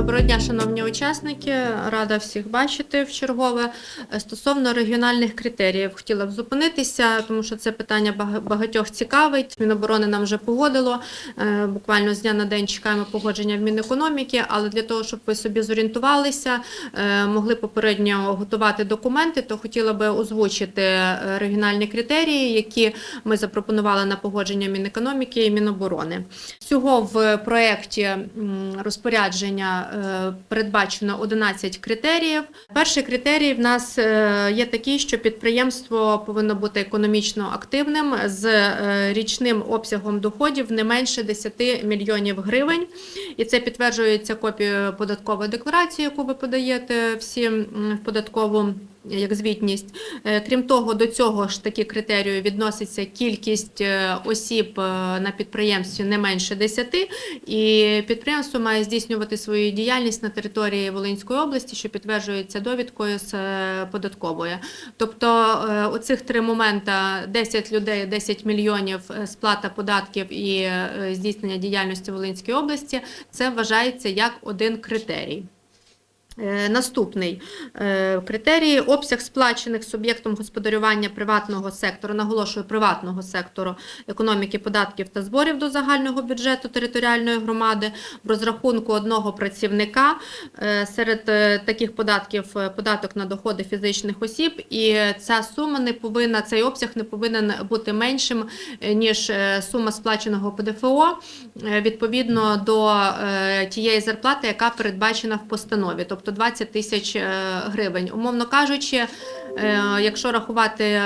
Доброго дня, шановні учасники. Рада всіх бачити в чергове. Е, Стосовно регіональних критеріїв, хотіла б зупинитися, тому що це питання багатьох цікавить. Міноборони нам вже погодило. Е, Буквально з дня на день чекаємо погодження в Мінекономіки, але для того, щоб ви собі зорієнтувалися, е, могли попередньо готувати документи, то хотіла би озвучити регіональні критерії, які ми запропонували на погодження Мінекономіки і Міноборони. Всього в проєкті розпорядження передбачено 11 критеріїв. Перший критерій в нас е, є такий, що підприємство повинно бути економічно активним з е, річним обсягом доходів не менше 10 мільйонів гривень. І це підтверджується копією податкової декларації, яку ви подаєте всі в податкову як звітність. Е, Крім того, до цього ж такі критерії відноситься кількість е, осіб е, на підприємстві не менше 10, і підприємство має здійснювати свою діяльність на території Волинської області, що підтверджується довідкою з податкової. Тобто, оцих три моменти: 10 людей, 10 мільйонів сплата податків і здійснення діяльності в Волинській області, це вважається як один критерій. Е, Наступний е, критерій обсяг сплачених суб'єктом господарювання приватного сектору, наголошую приватного сектору економіки, податків та зборів до загального бюджету територіальної громади в розрахунку одного працівника. Е, Серед таких податків податок на доходи фізичних осіб, і ця сума не повинна, цей обсяг не повинен бути меншим ніж сума сплаченого ПДФО відповідно до тієї зарплати, яка передбачена в постанові, тобто 20 тисяч е, гривень. Умовно кажучи, якщо рахувати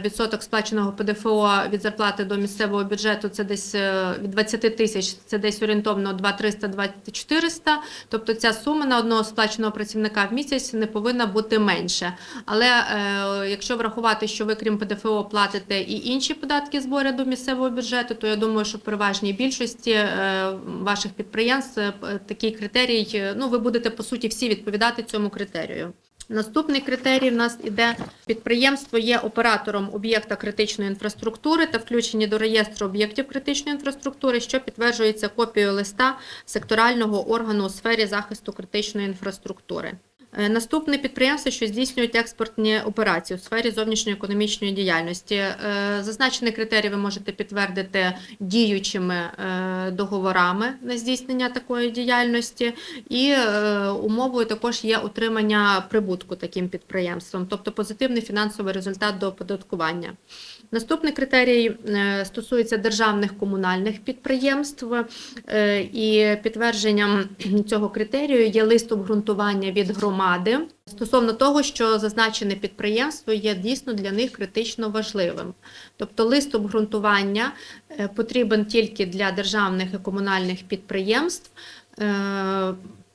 відсоток сплаченого ПДФО від зарплати до місцевого бюджету, це десь е, від 20 тисяч, це десь орієнтовно 2-300-2-400, тобто ця сума на одного сплаченого працівника в місяць не повинна бути менше. Але е, якщо врахувати, що ви крім ПДФО платите і інші податки збори до місцевого бюджету, то я думаю, що в переважній більшості е, ваших підприємств е, такий критерій, е, ну ви будете по суті всі відповідати цьому критерію. Наступний критерій в нас іде підприємство є оператором об'єкта критичної інфраструктури та включені до реєстру об'єктів критичної інфраструктури, що підтверджується копією листа секторального органу у сфері захисту критичної інфраструктури. Е, Наступне підприємство, що здійснюють експортні операції у сфері зовнішньоекономічної діяльності. Е, Зазначений критерій ви можете підтвердити діючими е, договорами на здійснення такої діяльності, і умовою також є отримання прибутку таким підприємством, тобто позитивний фінансовий результат до оподаткування. Наступний критерій е, стосується державних комунальних підприємств, е, і підтвердженням цього критерію є лист обґрунтування від громади стосовно того, що зазначене підприємство є дійсно для них критично важливим. Тобто лист обґрунтування е, потрібен тільки для державних і комунальних підприємств.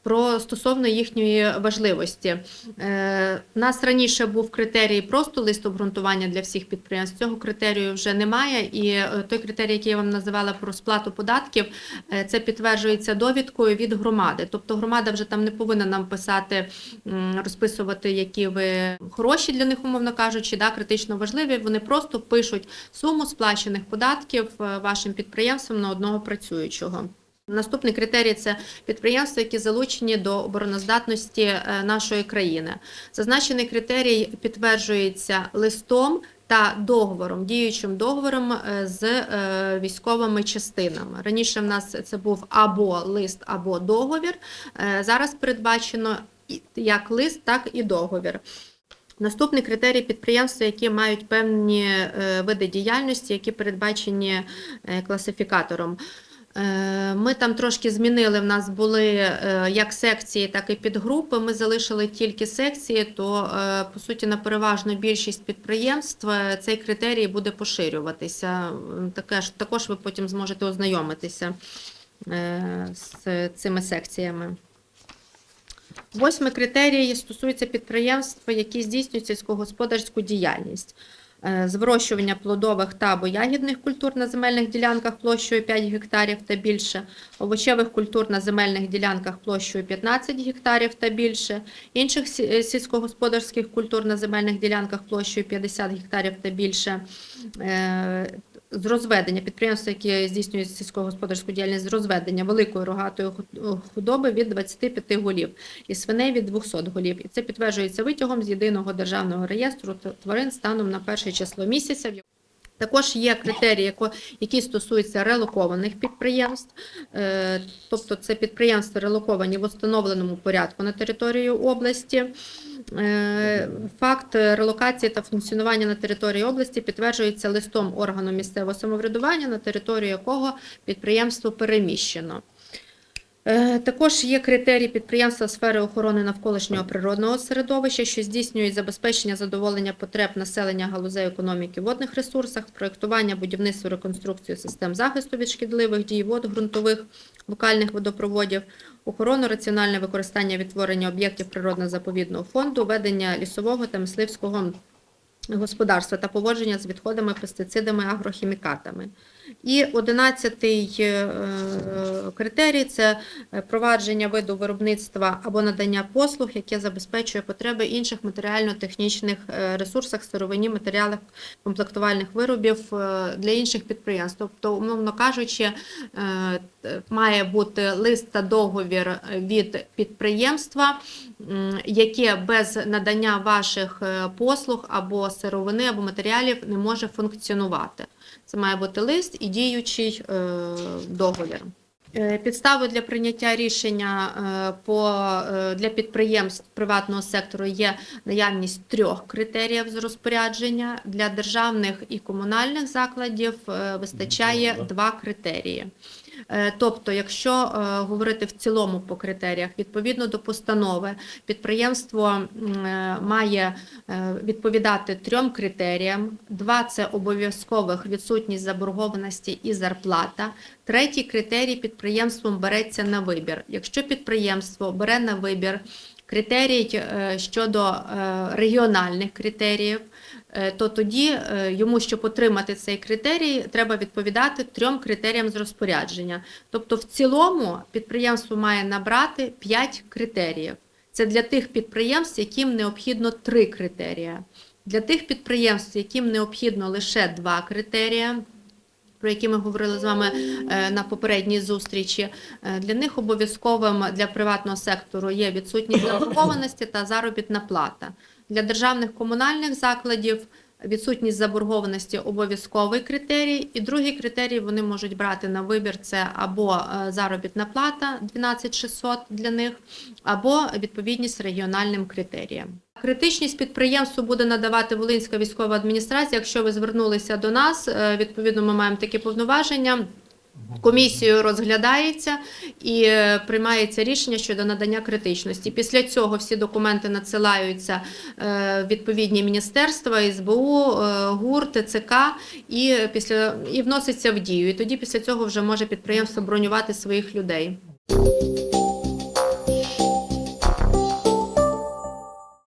Е, Про стосовно їхньої важливості. Е, У нас раніше був критерій просто лист обґрунтування для всіх підприємств. Цього критерію вже немає. І е, той критерій, який я вам називала про сплату податків, е, це підтверджується довідкою від громади. Тобто громада вже там не повинна нам писати, розписувати, які ви хороші для них, умовно кажучи, да, критично важливі. Вони просто пишуть суму сплачених податків е, вашим підприємствам на одного працюючого. Наступний критерій це підприємства, які залучені до обороноздатності е, нашої країни. Зазначений критерій підтверджується листом та договором, діючим договором е, з е, військовими частинами. Раніше в нас це був або лист, або договір. Зараз передбачено як лист, так і договір. Наступний критерій підприємства, які мають певні види діяльності, які передбачені класифікатором. Е, Ми там трошки змінили. В нас були е, як секції, так і підгрупи. Ми залишили тільки секції, то е, по суті на переважну більшість підприємств цей критерій буде поширюватися. Таке ж також ви потім зможете ознайомитися з цими секціями. Восьмий критерій стосується підприємств, які здійснюють сільськогосподарську діяльність. Е, З вирощування плодових та або ягідних культур на земельних ділянках площею 5 гектарів та більше, овочевих культур на земельних ділянках площею 15 гектарів та більше, інших е, сільськогосподарських культур на земельних ділянках площею 50 гектарів та більше. З розведення підприємства, які здійснюють сільськогосподарську діяльність з розведення великої рогатої худоби від 25 голів і свиней від 200 голів. І це підтверджується витягом з єдиного державного реєстру тварин станом на перше число місяця. Також є критерії, які стосуються релокованих підприємств, Е, тобто це підприємства релоковані в установленому порядку на території області. Е, Факт релокації та функціонування на території області підтверджується листом органу місцевого самоврядування, на територію якого підприємство переміщено. Е, Також є критерії підприємства сфери охорони навколишнього природного середовища, що здійснюють забезпечення задоволення потреб населення галузей економіки водних ресурсах, проєктування, будівництво, реконструкцію систем захисту від шкідливих дій вод ґрунтових, локальних водопроводів, охорону, раціональне використання відтворення об'єктів природно-заповідного фонду, ведення лісового та мисливського господарства та поводження з відходами, пестицидами, агрохімікатами. І одинадцятий е, критерій це е, провадження виду виробництва або надання послуг, яке забезпечує потреби інших матеріально-технічних е, ресурсах, сировині, матеріалах комплектувальних виробів е, для інших підприємств. Тобто, умовно кажучи, е, має бути лист та договір від підприємства, яке без надання ваших е, послуг або сировини, або матеріалів не може функціонувати. Це має бути лист і діючий е, договір. Підстави для прийняття рішення е, по, е, для підприємств приватного сектору є наявність трьох критеріїв з розпорядження. Для державних і комунальних закладів е, вистачає два критерії. Е, Тобто, якщо е, говорити в цілому по критеріях, відповідно до постанови, підприємство е, має відповідати трьом критеріям: два це обов'язкових відсутність заборгованості і зарплата. Третій критерій підприємством береться на вибір. Якщо підприємство бере на вибір критерій щодо регіональних критеріїв, то тоді е, йому, щоб отримати цей критерій, треба відповідати трьом критеріям з розпорядження. Тобто, в цілому підприємство має набрати 5 критеріїв. Це для тих підприємств, яким необхідно три критерії. Для тих підприємств, яким необхідно лише два критерії, про які ми говорили з вами е, на попередній зустрічі, е, для них обов'язковим для приватного сектору є відсутність заборгованості та заробітна плата. Для державних комунальних закладів відсутність заборгованості обов'язковий критерій, і другий критерій вони можуть брати на вибір це або е, заробітна плата 12 600 для них, або відповідність регіональним критеріям. Критичність підприємству буде надавати Волинська військова адміністрація. Якщо ви звернулися до нас, е, відповідно, ми маємо такі повноваження. Комісією розглядається і е, приймається рішення щодо надання критичності. Після цього всі документи надсилаються е, відповідні міністерства, СБУ, е, ГУР, ТЦК і після і вноситься в дію. І тоді після цього вже може підприємство бронювати своїх людей.